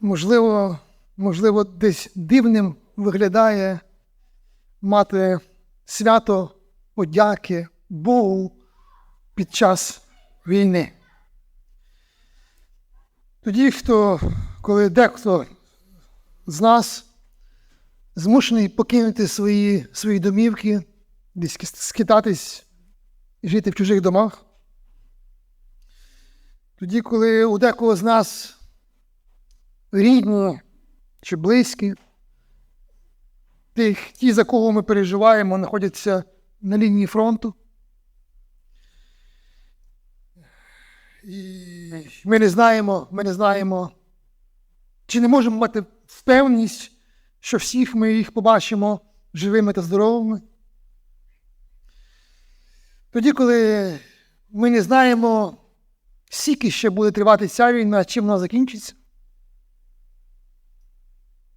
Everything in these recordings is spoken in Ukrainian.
можливо, можливо, десь дивним виглядає мати свято подяки Богу під час війни. Тоді, хто, коли дехто з нас змушений покинути свої, свої домівки, десь ски- скитатись і жити в чужих домах. Тоді, коли у декого з нас рідні чи близькі, тих, ті, за кого ми переживаємо, знаходяться на лінії фронту. І ми не знаємо, ми не знаємо, чи не можемо мати впевненість, що всіх ми їх побачимо живими та здоровими. Тоді, коли ми не знаємо, скільки ще буде тривати ця війна, чим вона закінчиться.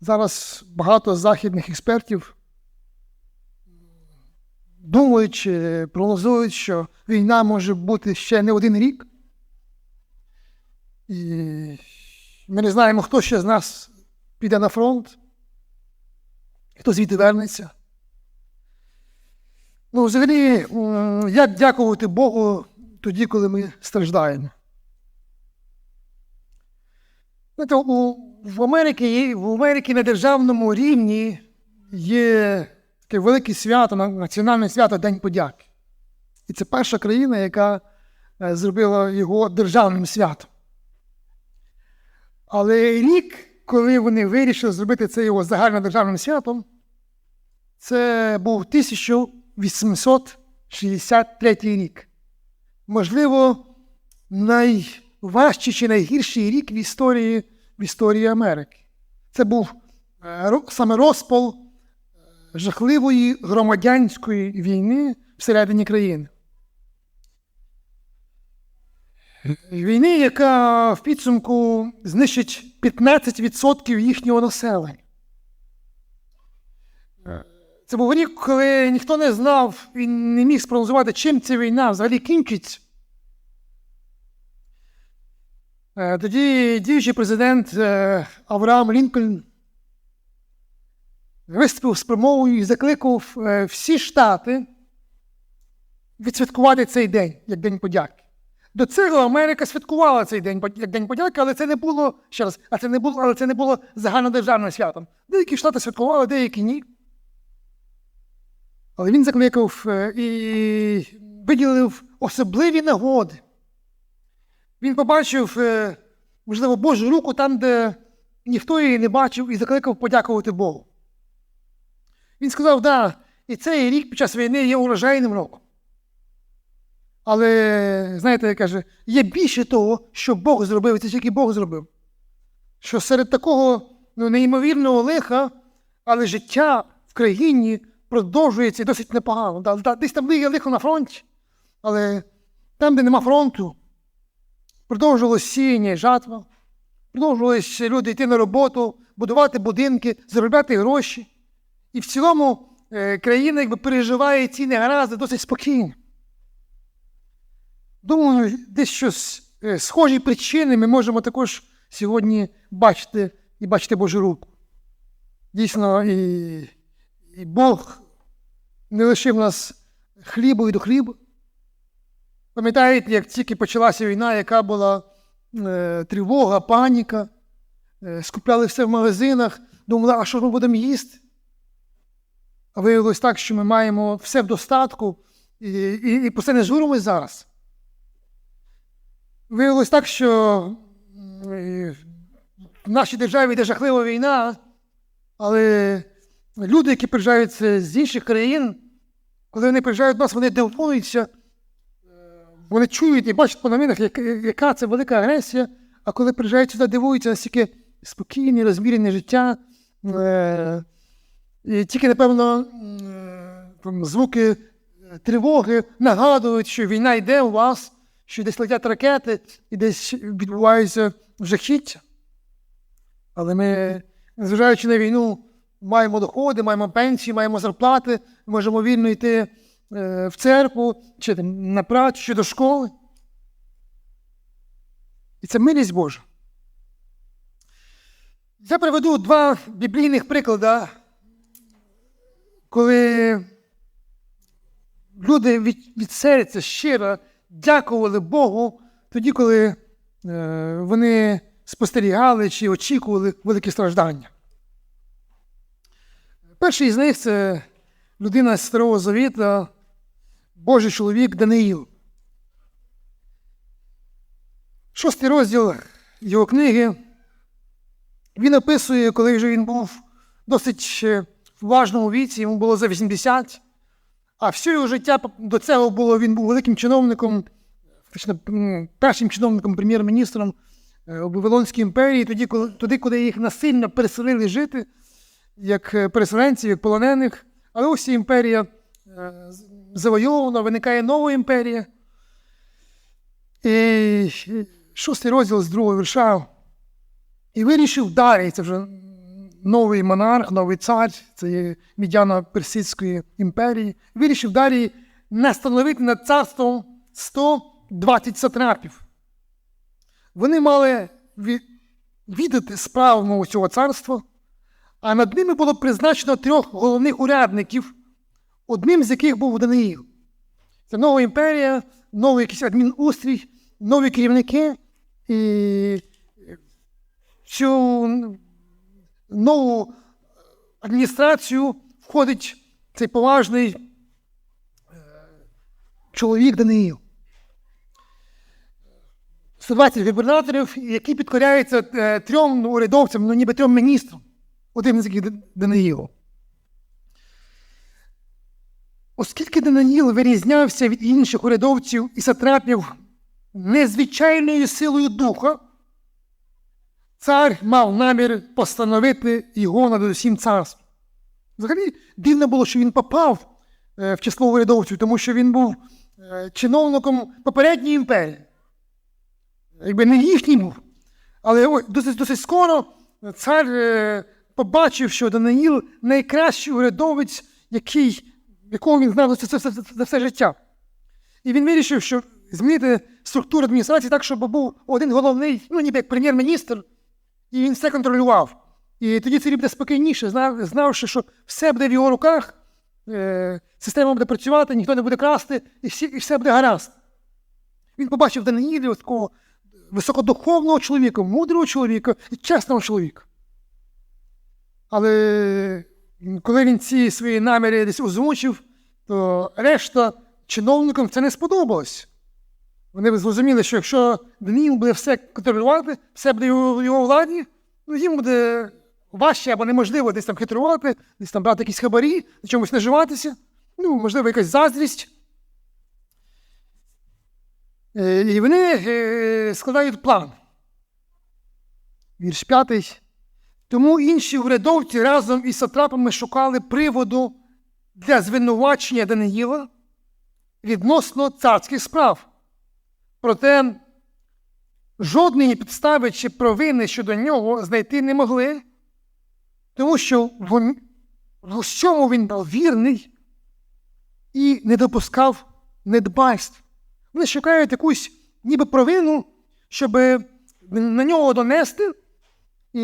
Зараз багато західних експертів думають чи прогнозують, що війна може бути ще не один рік. І ми не знаємо, хто ще з нас піде на фронт, хто звідти вернеться. Ну, взагалі, як дякувати Богу тоді, коли ми страждаємо? Знаєте, у, в Америці, в Америці на державному рівні є таке велике свято, національне свято День подяки. І це перша країна, яка е, зробила його державним святом. Але рік, коли вони вирішили зробити це його загальнодержавним святом, це був 1863 рік. Можливо, найважчий чи найгірший рік в історії, в історії Америки. Це був е, саме розпал е, жахливої громадянської війни всередині країни. Війни, яка в підсумку знищить 15% їхнього населення. Це був рік, коли ніхто не знав і не міг спрогнозувати, чим ця війна взагалі кінчиться. Е, Тоді діючий президент е, Авраам Лінкольн виступив з промовою і закликав е, всі штати відсвяткувати цей день як День подяки. До цього Америка святкувала цей день як День подяки, але це не було ще раз, а це не було, але це не було загальнодержавним святом. Деякі штати святкували, деякі ні. Але він закликав е, і виділив особливі нагоди. Він побачив, е, можливо, Божу руку там, де ніхто її не бачив, і закликав подякувати Богу. Він сказав, да, і цей рік під час війни є урожайним роком. Але, знаєте, каже, є більше того, що Бог зробив, і це тільки Бог зробив. Що серед такого ну, неймовірного лиха, але життя в країні продовжується досить непогано. Десь там є лихо на фронті, але там, де нема фронту, продовжувалось сіяння і жатва, продовжувалися люди йти на роботу, будувати будинки, заробляти гроші. І в цілому е, країна якби, переживає ці негаразди досить спокійно. Думаю, десь щось е, схожі причини ми можемо також сьогодні бачити і бачити Божу руку. Дійсно, і, і Бог не лишив нас хлібу до хліба. Пам'ятаєте, як тільки почалася війна, яка була е, тривога, паніка, е, скупляли все в магазинах, думали, а що ми будемо їсти? А виявилось так, що ми маємо все в достатку, і, і, і про це не журимось зараз. Виявилось так, що е, в нашій державі йде жахлива війна, але люди, які приїжджають з інших країн, коли вони приїжджають до нас, вони дивуються, вони чують і бачать по новинах, яка, це велика агресія, а коли приїжджають сюди, дивуються, наскільки спокійне, розмірене життя. Е, і тільки, напевно, е, звуки е, тривоги нагадують, що війна йде у вас, що десь летять ракети і десь відбувається жахіття. Але ми, незважаючи на війну, маємо доходи, маємо пенсії, маємо зарплати, можемо вільно йти в церкву, чи на працю, чи до школи. І це милість Божа. Я приведу два біблійних приклади, коли люди від, від серця щиро дякували Богу тоді, коли е, вони спостерігали чи очікували великі страждання. Перший з них це людина з Старого Завіта, Божий чоловік Даниїл. Шостий розділ його книги. Він описує, коли вже він був досить в важному віці, йому було за 80, а все його життя до цього було, він був великим чиновником, м, першим чиновником, прем'єр-міністром е, у Вавилонській імперії, тоді, коли, туди, куди їх насильно переселили жити, як е, переселенців, як полонених. Але ось імперія з- завойована, виникає нова імперія. І шостий розділ з другого вірша. І вирішив Дарій, це вже новий монарх, новий цар, це є мідяна Персидської імперії. Вирішив Дарій настановити над царством 120 сатрапів. Вони мали ві- віддати справу цього царства, а над ними було призначено трьох головних урядників, одним з яких був Даниїл. Це нова імперія, новий якийсь адмінустрій, нові керівники. І цю нову адміністрацію входить цей поважний е, чоловік Даниїл. 120 губернаторів, які підкоряються е, трьом урядовцям, ну ніби трьом міністрам, один з яких Д- Даниїл. Оскільки Даниїл вирізнявся від інших урядовців і сатрапів незвичайною силою духа, цар мав намір постановити його над усім царством. Взагалі, дивно було, що він попав е, в число урядовців, тому що він був е, чиновником попередньої імперії. Якби не їхній був. Але досить, досить скоро цар е, побачив, що Даниїл найкращий урядовець, який, якого він знав за все, за, все життя. І він вирішив, що змінити структуру адміністрації так, щоб був один головний, ну ніби як прем'єр-міністр, і він все контролював. І тоді царі буде спокійніше, знав, знавши, що все буде в його руках, е, система буде працювати, ніхто не буде красти, і, всі, і все буде гаразд. Він побачив Даниїлі такого високодуховного чоловіка, мудрого чоловіка і чесного чоловіка. Але коли він ці свої наміри десь озвучив, то решта чиновникам це не сподобалось. Вони зрозуміли, що якщо Даніїл буде все контролювати, все буде в його владі, ну їм буде важче або неможливо десь там хитрувати, десь там брати якісь хабарі, на чомусь наживатися. Ну, можливо, якась заздрість. Е, І вони е, складають план. Вірш п'ятий. Тому інші урядовці разом із сатрапами шукали приводу для звинувачення Даниїла відносно царських справ. Проте жодної підстави чи провини щодо нього знайти не могли, тому що в, усьому він був вірний і не допускав недбальств. Вони шукають якусь ніби провину, щоб на нього донести, і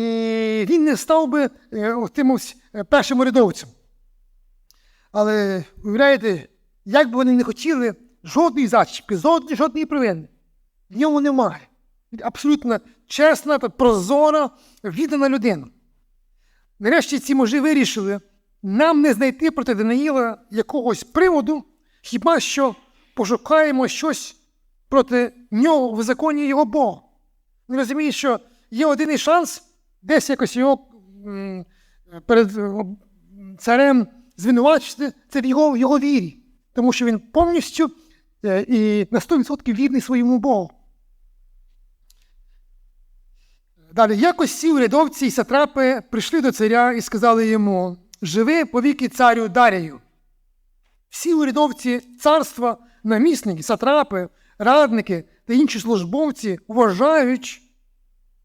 він не став би е, тим е, першим урядовцем. Але уявляєте, як би вони не хотіли, жодної зачіпки, жодної, жодної провини. В ньому немає. Він абсолютно чесна, прозора, віддана людина. Нарешті ці мужі вирішили нам не знайти проти Даниїла якогось приводу, хіба що пошукаємо щось проти нього в законі його Бога. Він розуміє, що є один шанс десь якось його перед е, царем звинувачити, це в його, його вірі, тому що він повністю е, і на 100% вірний своєму Богу. Далі, якось ці урядовці і сатрапи прийшли до царя і сказали йому: Живи повіки царю Дарію. Всі урядовці царства, намісники, сатрапи, радники та інші службовці вважають,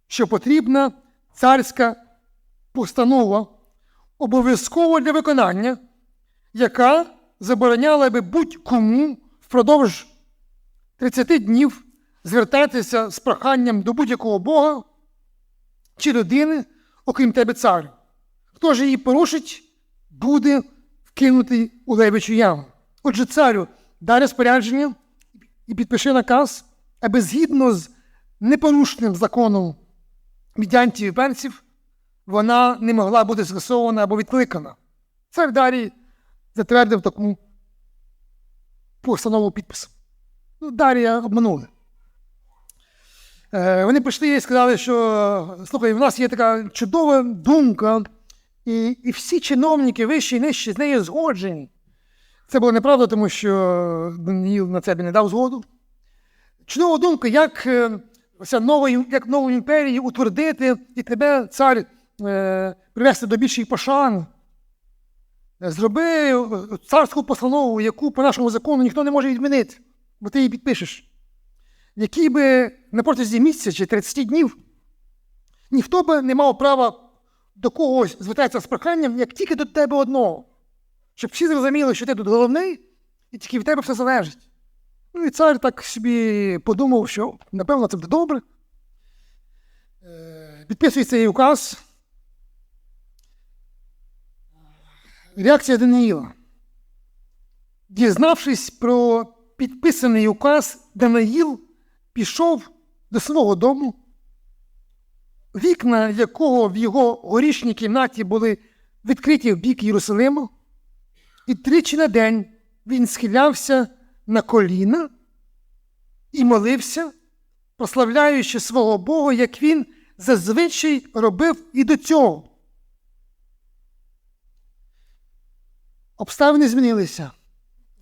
що потрібна царська постанова обов'язково для виконання, яка забороняла би будь-кому впродовж 30 днів звертатися з проханням до будь-якого Бога чи людини, окрім тебе царю. Хто ж її порушить, буде вкинутий у левичу яму. Отже, царю, дай розпорядження і підпиши наказ, аби згідно з непорушним законом мідянців і перців, вона не могла бути скасована або відкликана. Цар Дарій затвердив таку постанову підписом. Ну, Дарія обманули. Е, вони прийшли і сказали, що слухай, в нас є така чудова думка, і, і всі чиновники вищі і нижчі з нею згоджені. Це було неправда, тому що Даниїл на це не дав згоду. Чудова думка, як, е, оця нова, ім- як нову імперію утвердити і тебе, цар, е, привести до більшої пошани. Е, Зроби царську постанову, яку по нашому закону ніхто не може відмінити, бо ти її підпишеш. Який би на протязі місяця чи 30 днів ніхто би не мав права до когось звертатися з проханням, як тільки до тебе одного. Щоб всі зрозуміли, що ти тут головний, і тільки від тебе все залежить. Ну і цар так собі подумав, що напевно це буде добре. Е, Підписує цей указ. Реакція Даниїла. Дізнавшись про підписаний указ, Даниїл пішов до свого дому, вікна якого в його горішній кімнаті були відкриті в бік Єрусалиму, і тричі на день він схилявся на коліна і молився, прославляючи свого Бога, як він зазвичай робив і до цього. Обставини змінилися.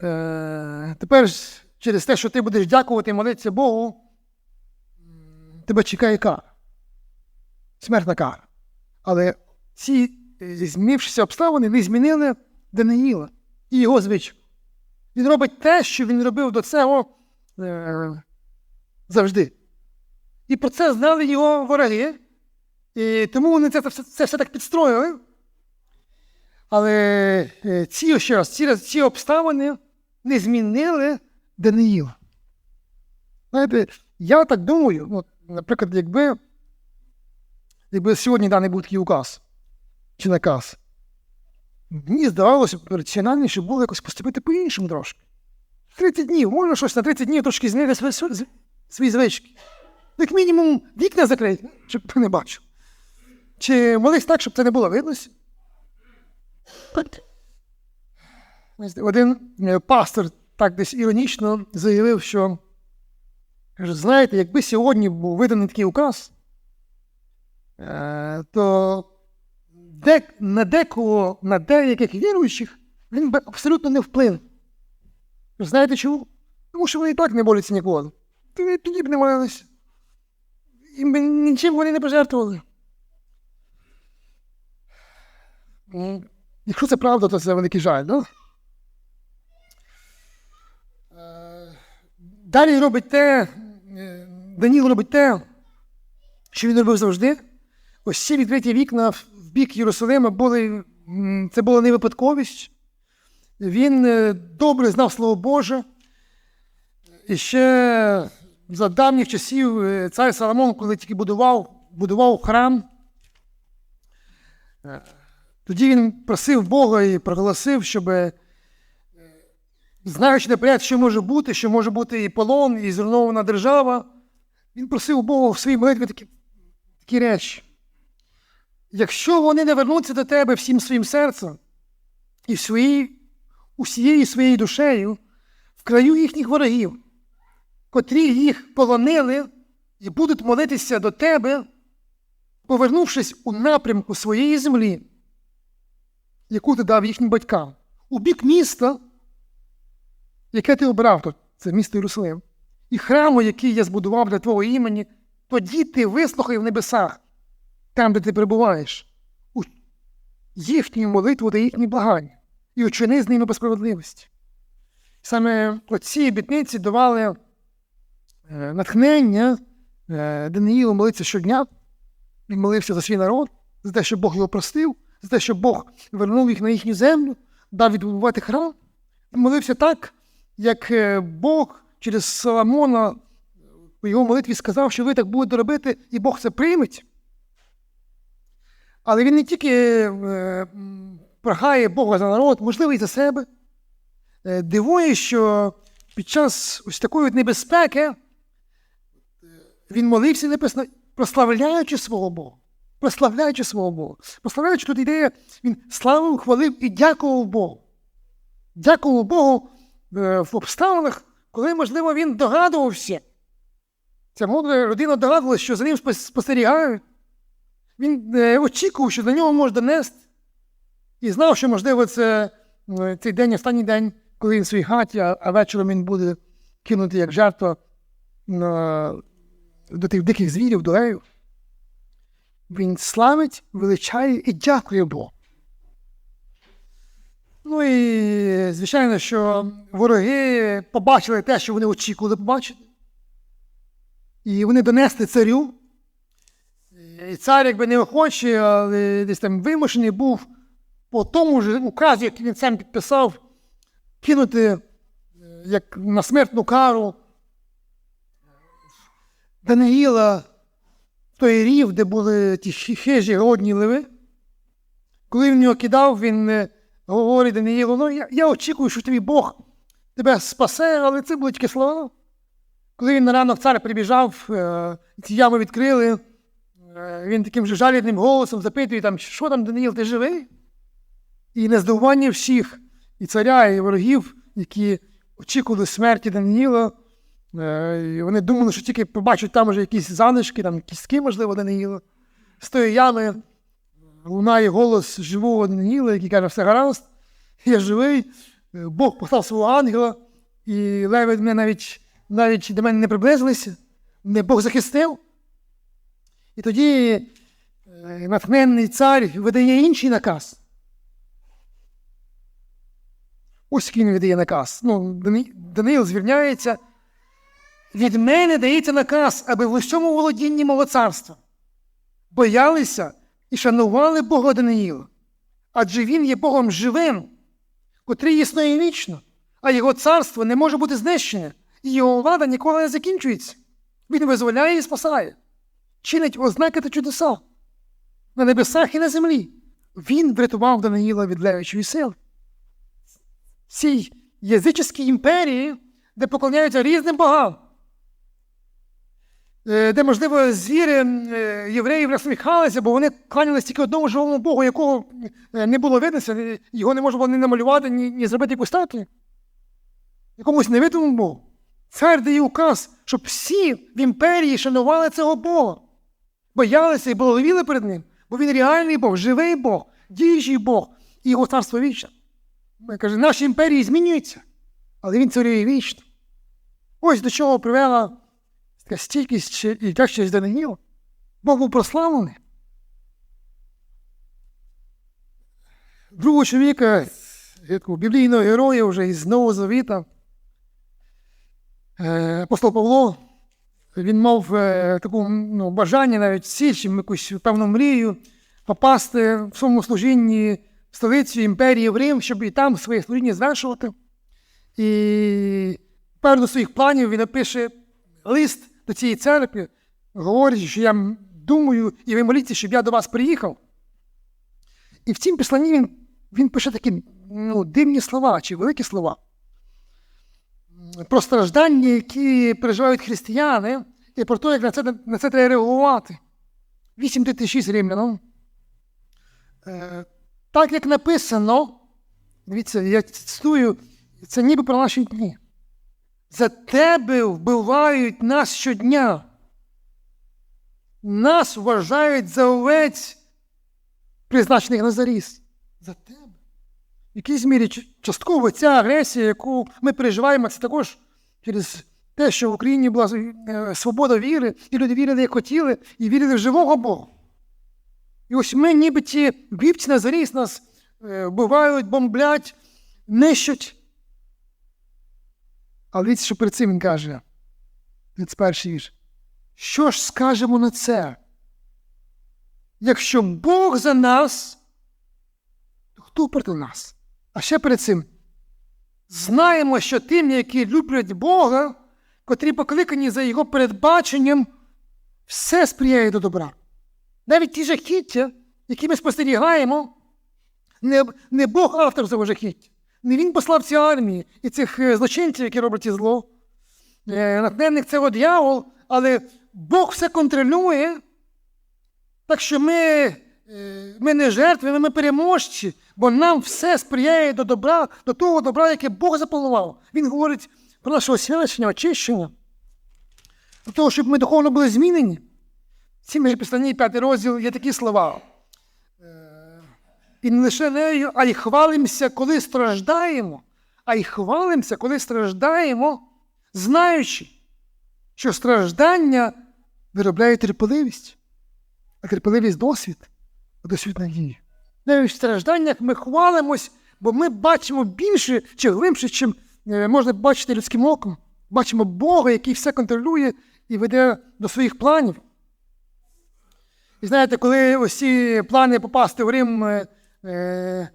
Е, тепер через те, що ти будеш дякувати і молитися Богу, тебе чекає кара. Смертна кара. Але ці е, змінившися обставини не змінили Даниїла і його звичку. Він робить те, що він робив до цього е, завжди. І про це знали його вороги. І тому вони це, це, це все так підстроїли. Але е, ці, ще раз, ці, ці обставини не змінили Даниїла. Знаєте, я так думаю, от, наприклад, якби, якби сьогодні даний був такий указ чи наказ, мені здавалося б раціональніше було якось поступити по-іншому трошки. 30 днів, можна щось на 30 днів трошки змінити свої, свої, звички. Як мінімум, вікна закрити, щоб ти не бачив. Чи молись так, щоб це не було видно? Один е, пастор так десь іронічно заявив, що каже, знаєте, якби сьогодні був виданий такий указ, е, то де, на декого, на деяких віруючих він би абсолютно не вплинув. Знаєте чому? Тому що вони і так не борються ніколи. Тоді б не молилися. І нічим вони не пожертвували. Якщо це правда, то це великий жаль, ну? Е, Далі робить те, е, Даніл робить те, що він робив завжди. Ось ці відкриті вікна бік Єрусалима були, це була не випадковість. Він е, добре знав Слово Боже. І ще за давніх часів е, цар Соломон, коли тільки будував, будував храм, е, тоді він просив Бога і проголосив, щоб, знаючи наперед, що може бути, що може бути і полон, і зруйнована держава, він просив Бога в своїй молитві такі, такі речі. Якщо вони не вернуться до тебе всім своїм серцем і своїй, усією своєю душею, в краю їхніх ворогів, котрі їх полонили і будуть молитися до тебе, повернувшись у напрямку своєї землі, яку ти дав їхнім батькам, у бік міста, яке ти обрав тут, це місто Єрусалим, і храму, який я збудував для твого імені, тоді ти вислухай в небесах, там, де ти перебуваєш, у їхню молитву та їхні благання, і учини з ними по справедливості. Саме оці обітниці давали е, натхнення е, Даниїлу молитися щодня. Він молився за свій народ, за те, щоб Бог його простив, за те, щоб Бог вернув їх на їхню землю, дав відбудувати храм. Він молився так, як е, Бог через Соломона у його молитві сказав, що ви так будете робити, і Бог це прийметь. Але він не тільки е, прохає Бога за народ, можливо, і за себе. Е, Дивує, що під час ось такої от небезпеки е, він молився написано, прославляючи свого Бога. Прославляючи свого Бога. Прославляючи тут ідея, він славив, хвалив і дякував Богу. Дякував Богу в обставинах, коли, можливо, він догадувався. Ця молода людина догадувалася, що за ним спос- спостерігають. Він е, очікував, що до нього можна донести. І знав, що, можливо, це цей день, останній день, коли він в своїй хаті, а, вечором він буде кинутий як жертва до тих диких звірів, до лею. Він славить, величає і дякує Богу. Ну і, звичайно, що вороги побачили те, що вони очікували побачити. І вони донесли царю. І цар, якби не охоче, але десь там вимушений був по тому ж указу, який він сам підписав, кинути е, як на смертну кару Даниїла в той рів, де були ті хижі голодні леви. Коли він його кидав, він е, говорить Даниїлу, ну я, я очікую, що тобі Бог тебе спасе, але це були тільки слова. Коли він на ранок цар прибіжав, е, ці ями відкрили, він таким же жалібним голосом запитує, там, що там, Даниїл, ти живий? І нездивування всіх, і царя, і ворогів, які очікували смерті Даниїла, е, і вони думали, що тільки побачать там уже якісь залишки, там кістки, можливо, Даниїла. З тої ями лунає голос живого Даниїла, який каже, все гаразд, я живий, е, Бог послав свого ангела, і леви мене навіть, навіть до мене не приблизилися, мене Бог захистив. І тоді е, натхненний цар видає інший наказ. Ось він видає наказ. Ну, Даниїл звільняється. Від мене дається наказ, аби в усьому володінні мого царства боялися і шанували Бога Даниїла. Адже він є Богом живим, котрий існує вічно, а його царство не може бути знищене, і його влада ніколи не закінчується. Він визволяє і спасає, чинить ознаки та чудеса на небесах і на землі. Він врятував Даниїла від левичої сили. Цій язичській імперії, де поклоняються різним богам, е, де, можливо, звіри е, євреїв насміхалися, бо вони кланялися тільки одному живому Богу, якого е, не було виднося, е, його не можна було ні намалювати, ні, ні зробити якусь статую. Якомусь невидимому Богу. Цар дає указ, щоб всі в імперії шанували цього Бога, боялися і благовіли перед ним, бо він реальний Бог, живий Бог, діючий Бог, і його царство вічне. Він Каже, наші імперії змінюються, але він царює вічно. Ось до чого привела така стійкість і тяжкість Даниїла. Бог був прославлений. Другого чоловіка, біблійного героя вже із Нового Завіта, е, апостол Павло, він мав е, таку ну, бажання навіть січ, якусь певну мрію попасти в своєму служінні в столицю імперії в Рим, щоб і там своє служіння звершувати. І перед своїх планів він напише лист до цієї церкви, говорячи, що я думаю, і ви моліться, щоб я до вас приїхав. І в цім післанні він, він пише такі ну, дивні слова чи великі слова про страждання, які переживають християни, і про те, як на це, на це треба реагувати. 8.36 римлянам. Е, так як написано, дивіться, я цитую, це ніби про наші дні. За тебе вбивають нас щодня. Нас вважають за овець, призначених на заріз. За тебе. В якійсь мірі частково ця агресія, яку ми переживаємо, це також через те, що в Україні була е, свобода віри, і люди вірили, як хотіли, і вірили в живого Бога. І ось ми, ніби ті вівці на заріз нас е, вбивають, бомблять, нищать. Але дивіться, що перед цим він каже, 31 вірш. Що ж скажемо на це? Якщо Бог за нас, то хто проти нас? А ще перед цим. Знаємо, що тим, які люблять Бога, котрі покликані за Його передбаченням, все сприяє до добра. Навіть ті жахіття, які ми спостерігаємо, не, не Бог автор цього жахіття, не він послав ці армії і цих е, злочинців, які роблять ці зло. Е, Натхненник це дьявол, але Бог все контролює. Так що ми, ми не жертви, але ми переможці, бо нам все сприяє до добра, до того добра, яке Бог запланував. Він говорить про наше освячення, очищення, до того, щоб ми духовно були змінені. В цій же післанні, п'ятий розділ, є такі слова. Е, І не лише нею, а й хвалимося, коли страждаємо, а й хвалимося, коли страждаємо, знаючи, що страждання виробляє терпеливість, а терпеливість досвід, досвід надії. Навіть в стражданнях ми хвалимось, бо ми бачимо більше чи глибше, чим е, можна бачити людським оком. Бачимо Бога, який все контролює і веде до своїх планів. І знаєте, коли ці плани попасти в Рим е, е,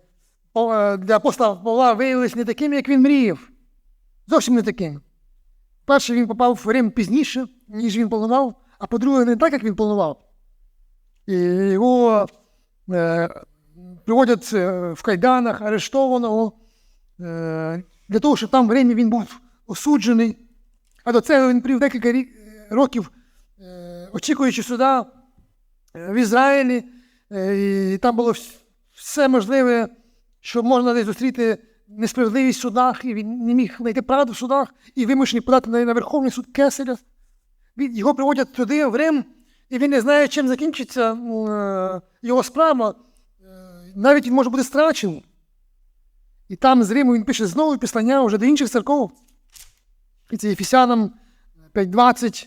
для апостола Павла виявилися не такими, як він мріяв. Зовсім не такими. Перше, він попав в Рим пізніше, ніж він планував, а по-друге, не так, як він планував. І його приводять е, в кайданах, арештованого, е, для того, щоб там в Римі він був осуджений. А до цього він привів декілька е, років, е, очікуючи суда е, в Ізраїлі, е, і там було все можливе, що можна десь зустріти несправедливість в судах, і він не міг знайти правду в судах, і вимушений подати на, Верховний суд Кеселя. Його приводять туди, в Рим, і він не знає, чим закінчиться е, його справа. Е, навіть він може бути страчений. І там з Риму він пише знову післання вже до інших церков. І це Ефесянам 5.20.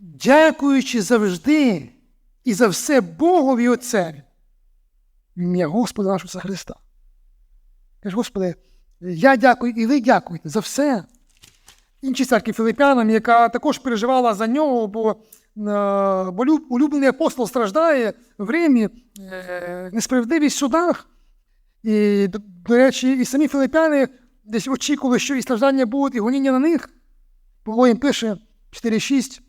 Дякуючи завжди і за все Богові Отцеві. Ім'я Господа нашого Ісуса Христа. Каже, Господи, я дякую і ви дякуєте за все. Інші церкві Філипянам, яка також переживала за нього, бо, е, бо улюблений апостол страждає в Римі, е, несправедливість в судах. І, до, речі, і самі філипяни десь очікували, що і страждання будуть, і гоніння на них. Павло їм пише 4.6.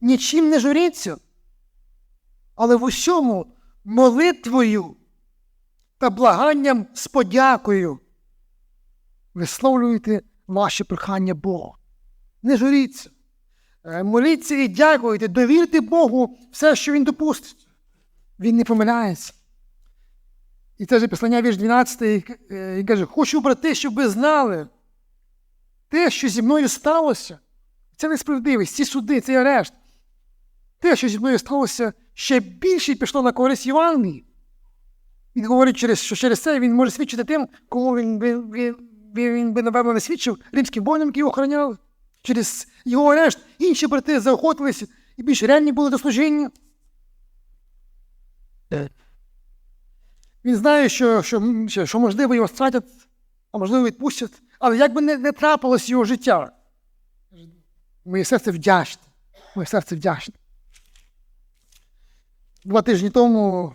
Нічим не журіться, але в усьому молитвою та благанням з подякою висловлюйте ваші прохання Богу. Не журіться. Е, Моліться і дякуйте, довірте Богу все, що Він допустить. Він не помиляється. І це ж післання вірш 12, е, він каже, хочу, брати, щоб ви знали те, що зі мною сталося. Це несправедливість, ці суди, цей арешт. Те, що зі мною сталося, ще більше пішло на користь Євангелії. Він говорить, що через це він може свідчити тим, кому він би, він, він, він би, напевно, не свідчив римським воїнам, які охороняли. Через його арешт інші брати заохотилися і більш реальні були до служіння. Він знає, що, що, що, можливо його стратять, а можливо відпустять. Але як би не, не трапилось його життя, моє серце вдячне. Моє серце вдячне. Два тижні тому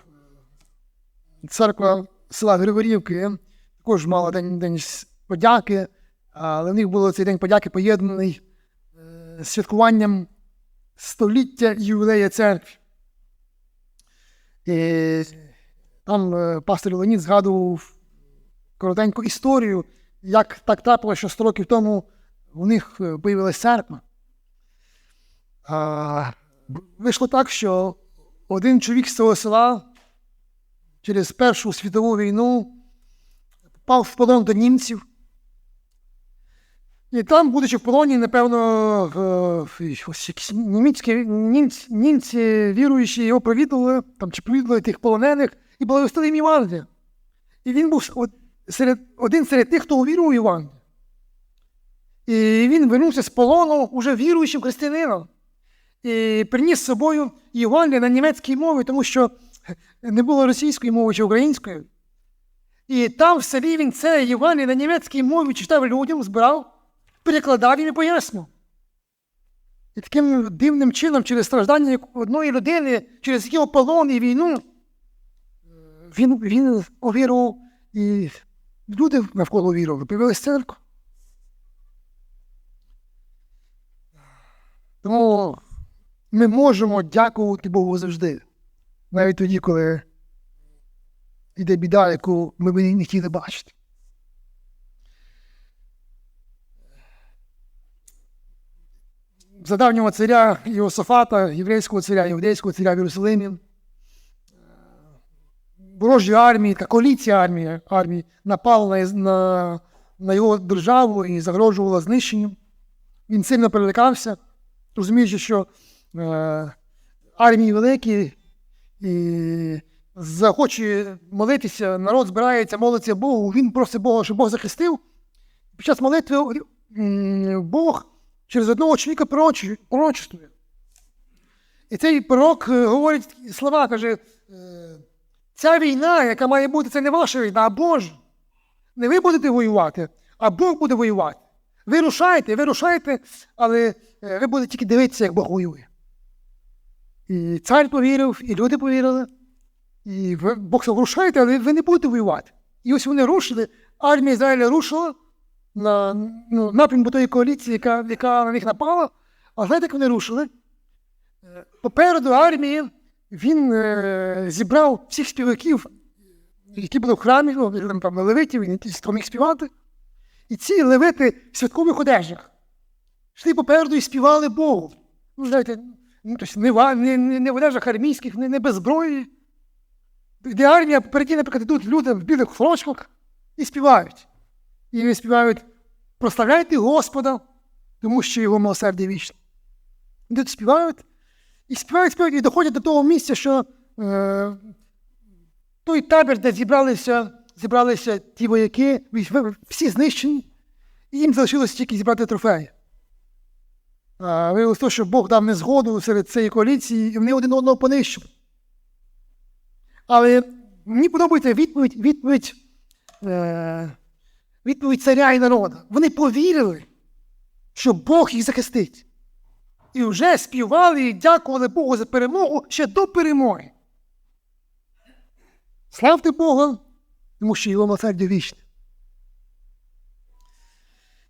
церква села Григорівки також мала день, день подяки, але в них був цей день подяки поєднаний е, з святкуванням століття ювілея церкви. І там е, пастор Леонід згадував коротеньку історію, як так трапилося, що 100 років тому у них е, появилася церква. Вийшло так, що один чоловік з цього села через Першу світову війну попав в полон до німців. І там, будучи в полоні, напевно, німецькі, німці, німці віруючі його провідали, там, чи провідали тих полонених, і благовістили їм Євангелія. І він був от, серед, один серед тих, хто увірував Євангелія. І він вернувся з полону уже віруючим християнином. І приніс з собою Євангелія на німецькій мові, тому що не було російської мови чи української. І там в селі він це Євангеліє на німецькій мові читав людям, збирав, перекладав і пояснював. І таким дивним чином, через страждання одної людини, через його полон і війну, він, він увірував, і люди навколо вірували, появилась церква. Тому ми можемо дякувати Богу завжди. навіть тоді, коли йде біда, яку ми не хотіли бачити. За давнього царя Іосафата, єврейського царя, іудейського царя в Єрусалимі, ворожі армії, така коаліція армії, армії напала на, на, на його державу і загрожувала знищенням. Він сильно перелякався, розуміючи, що е, армії великі і захоче молитися, народ збирається, молиться Богу, він просить Бога, щоб Бог захистив. Під час молитви Бог через одного чоловіка пророчествує. І цей пророк е, говорить слова, каже, е, ця війна, яка має бути, це не ваша війна, а Божа. Не ви будете воювати, а Бог буде воювати. Ви рушайте, ви рушайте, але е, ви будете тільки дивитися, як Бог воює. І цар повірив, і люди повірили. І Бог сказав, рушайте, але ви не будете воювати. І ось вони рушили, армія Ізраїля рушила на ну, напрямку тої коаліції, яка, яка на них напала. А знаєте, як вони рушили? Е, Попереду армії він е, зібрав всіх співаків, які були в храмі, ну, там, левитів, він якісь міг співати. І ці левити в святкових одежах йшли попереду і співали Богу. Ну, знаєте, ну, тобто не, в- не, не, в одежах армійських, не, не без зброї. Де армія, попереді, наприклад, йдуть люди в білих фрочках і співають. І співають прославляйте Господа, тому що його милосердя вічне. Йдуть співають, і співають, співають, і доходять до того місця, що е, той табір, де зібралися, зібралися ті вояки, всі знищені, і їм залишилося тільки зібрати трофеї. А, Виявилося, те, що Бог дав незгоду серед цієї коаліції, і вони один одного понищили. Але мені подобається відповідь, відповідь, е, відповідь царя і народу. Вони повірили, що Бог їх захистить. І вже співали і дякували Богу за перемогу ще до перемоги. Славте Бога, тому що його милосердя вічне.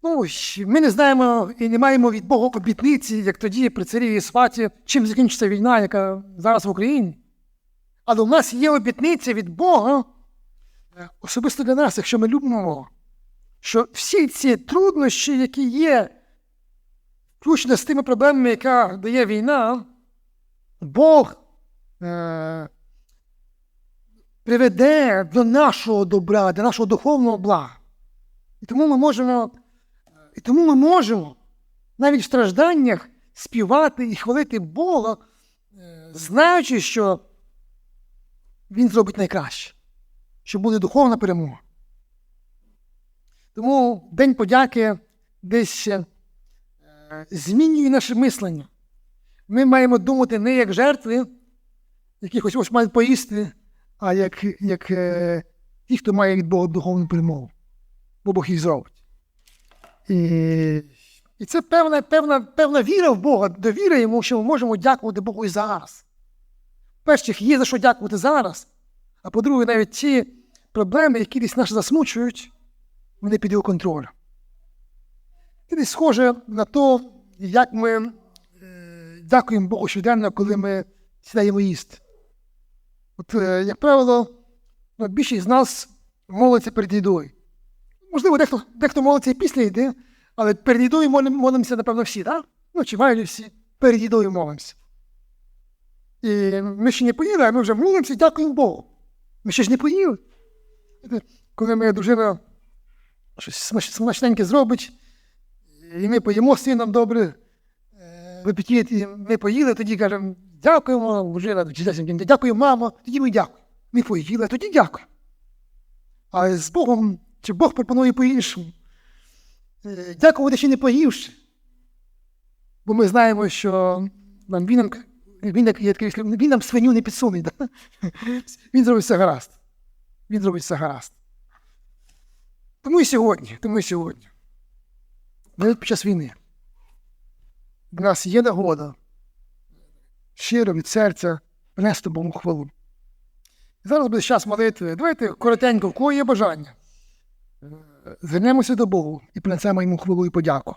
Ну, ми не знаємо і не маємо від Бога обітниці, як тоді при царі Ісфаті, чим закінчиться війна, яка зараз в Україні. Але у нас є обітниця від Бога е, особисто для нас, якщо ми любимо Бога, що всі ці труднощі, які є, включно з тими проблемами, яка дає війна, Бог е, приведе до нашого добра, до нашого духовного блага. І тому ми можемо, і тому ми можемо навіть в стражданнях співати і хвалити Бога, е, знаючи, що Він зробить найкраще, що буде духовна перемога. Тому День подяки десь е, змінює наше мислення. Ми маємо думати не як жертви, які хоч мають поїсти, а як, як е, ті, хто має від Бога духовну перемогу. Бо Бог їх зробить. І, і це певна, певна, певна віра в Бога, довіра йому, що ми можемо дякувати Богу і зараз. Перше, є за що дякувати зараз. А по-друге, навіть ті проблеми, які десь нас засмучують, вони під його контролем. Це десь схоже на те, як ми е, дякуємо Богу щоденно, коли ми сідаємо їсти. От, е, як правило, ну, більшість з нас молиться перед їдою. Можливо, дехто, дехто молиться і після їди, але перед їдою молимося, напевно, всі, так? Ну, чи майже всі, перед їдою молимося. І ми ще не поїли, а ми вже молимося і дякуємо Богу. Ми ще ж не поїли. Коли моя дружина щось смачненьке зробить, і ми поїмо з сином добре, е, і ми поїли, тоді кажемо, дякуємо, зовсім дякуємо, мамо, тоді ми дякуємо. Ми поїли, тоді дякуємо. А з Богом, чи Бог пропонує по-іншому. Е, Дякувати ще не поївши. Бо ми знаємо, що нам, він, нам, він, такий він нам свиню не підсуне. Він зробить все гаразд. Він зробить все гаразд. Тому і сьогодні, тому і сьогодні. Навіть під час війни. В нас є нагода щиро від серця принести Богу хвалу. Зараз буде час молитви. Давайте коротенько, в кого є бажання. Звернемося до Богу і принесемо йому хвилу і подяку.